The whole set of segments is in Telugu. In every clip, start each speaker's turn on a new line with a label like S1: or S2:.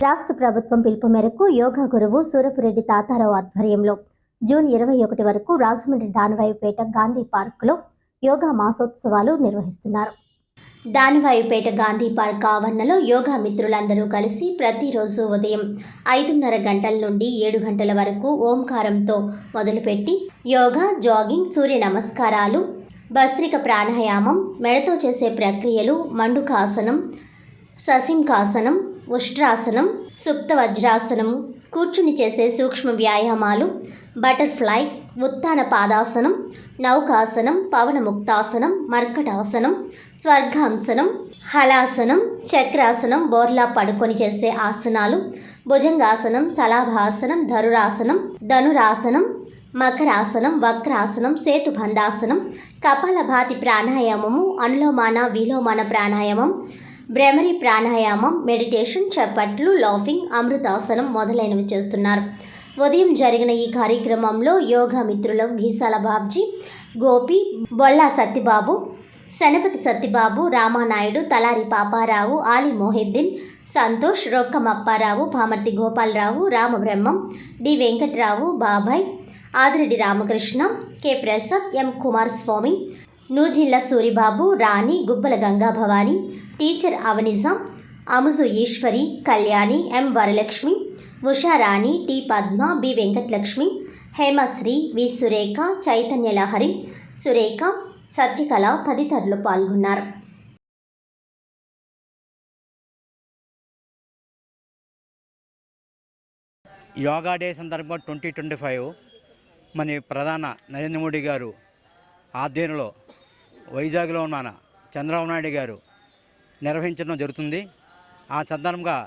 S1: రాష్ట్ర ప్రభుత్వం పిలుపు మేరకు యోగా గురువు సూరపురెడ్డి తాతారావు ఆధ్వర్యంలో జూన్ ఇరవై ఒకటి వరకు రాజమండ్రి దానవాయుపేట గాంధీ పార్కులో యోగా మాసోత్సవాలు నిర్వహిస్తున్నారు. దానవాయుపేట గాంధీ పార్క్ ఆవరణలో యోగా మిత్రులందరూ కలిసి ప్రతిరోజు ఉదయం ఐదున్నర గంటల నుండి ఏడు గంటల వరకు ఓంకారంతో మొదలుపెట్టి యోగా జాగింగ్ సూర్య నమస్కారాలు భస్త్రిక ప్రాణాయామం మెడతో చేసే ప్రక్రియలు మండుకాసనం ససింకాసనం ఉష్ట్రాసనం సుప్త వజ్రాసనం కూర్చుని చేసే సూక్ష్మ వ్యాయామాలు బటర్ఫ్లై ఉత్తాన పాదాసనం నౌకాసనం పవనముక్తాసనం మర్కటాసనం స్వర్గాంసనం హలాసనం చక్రాసనం బోర్లా పడుకొని చేసే ఆసనాలు భుజంగాసనం సలాభాసనం ధరురాసనం ధనురాసనం మకరాసనం వక్రాసనం సేతుబంధాసనం కపాలభాతి ప్రాణాయామము అనులోమాన విలోమాన ప్రాణాయామం భ్రమరి ప్రాణాయామం మెడిటేషన్ చప్పట్లు లాఫింగ్ అమృతాసనం మొదలైనవి చేస్తున్నారు. ఉదయం జరిగిన ఈ కార్యక్రమంలో యోగా మిత్రులు గీసాల బాబ్జీ గోపి బొల్లా సత్యబాబు శనపతి సత్యబాబు రామానాయుడు తలారి పాపారావు ఆలి మొహిద్దీన్ సంతోష్ రొక్కమప్పారావు పామర్తి భామర్తి గోపాలరావు రామబ్రహ్మం డి వెంకట్రావు బాబాయ్ Adireddy Ramakrishna K Prasad M Kumaraswamy Nujilla Suribabu Rani Gubbala Ganga Bhavani teacher Avanijam Amuju Eswari Kalyani M Varalakshmi Usharani T Padma B Venkatalakshmi Hemasri V Surekha Chaitanya Lahari Surekha Satyakala తదితరులు పాల్గొన్నారు.
S2: యోగా డే సందర్భంగా ట్వంటీ ట్వంటీ ఫైవ్ మన ప్రధాన నరేంద్ర మోడీ గారు ఆధ్వర్యంలో వైజాగ్లో ఉన్న చంద్రబాబు నాయుడు గారు నిర్వహించడం జరుగుతుంది. ఆ సందర్భంగా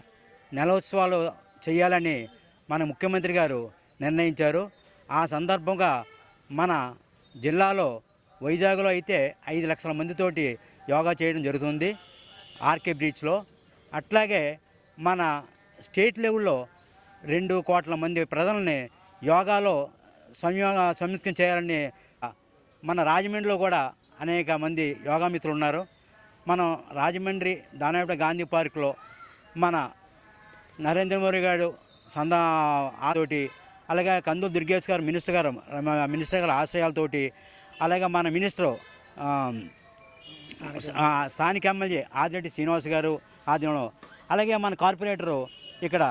S2: నెలోత్సవాలు చేయాలని మన ముఖ్యమంత్రి గారు నిర్ణయించారు. ఆ సందర్భంగా మన జిల్లాలో వైజాగ్లో అయితే ఐదు లక్షల మందితోటి యోగా చేయడం జరుగుతుంది ఆర్కే బీచ్లో. అట్లాగే మన స్టేట్ లెవెల్లో రెండు కోట్ల మంది ప్రజల్ని యోగాలో సంయోగ సంయుక్తం చేయాలని మన రాజమండ్రిలో కూడా అనేక మంది యోగా మిత్రులు ఉన్నారు మనం రాజమండ్రి దానాయపేట గాంధీ పార్కులో మన నరేంద్ర మోడీ గారు సందా ఆతోటి అలాగే కందులు దుర్గేష్ గారు మినిస్టర్ గారు మినిస్టర్ గారి ఆశయాలతోటి అలాగే మన మినిస్టర్ స్థానిక ఎమ్మెల్యే ఆదిరెడ్డి శ్రీనివాస్ గారు ఆధ్వర్యంలో అలాగే మన కార్పొరేటరు ఇక్కడ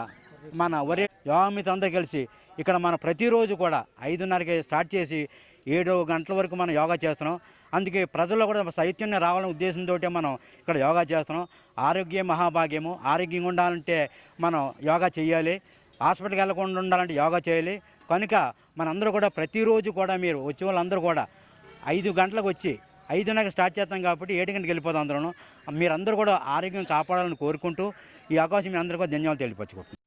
S2: మన ఒరే యోగమిత అందరూ కలిసి ఇక్కడ మన ప్రతిరోజు కూడా ఐదున్నరకి స్టార్ట్ చేసి ఏడు గంటల వరకు మనం యోగా చేస్తున్నాం. అందుకే ప్రజల్లో కూడా చైతన్యం రావాలనే ఉద్దేశంతో మనం ఇక్కడ యోగా చేస్తున్నాం. ఆరోగ్య మహాభాగ్యము. ఆరోగ్యంగా ఉండాలంటే మనం యోగా చేయాలి. హాస్పిటల్కి వెళ్ళకుండా ఉండాలంటే యోగా చేయాలి. కనుక మనందరూ కూడా ప్రతిరోజు కూడా మీరు వచ్చే వాళ్ళందరూ కూడా ఐదు గంటలకు వచ్చి ఐదున్నరకి స్టార్ట్ చేస్తాం కాబట్టి ఏడు గంటకి వెళ్ళిపోతాం అందరూ మీరందరూ కూడా ఆరోగ్యం కాపాడాలని కోరుకుంటూ ఈ అవకాశం మీ అందరూ కూడా ధన్యవాదాలు తెలియపరచుకుంటున్నాను.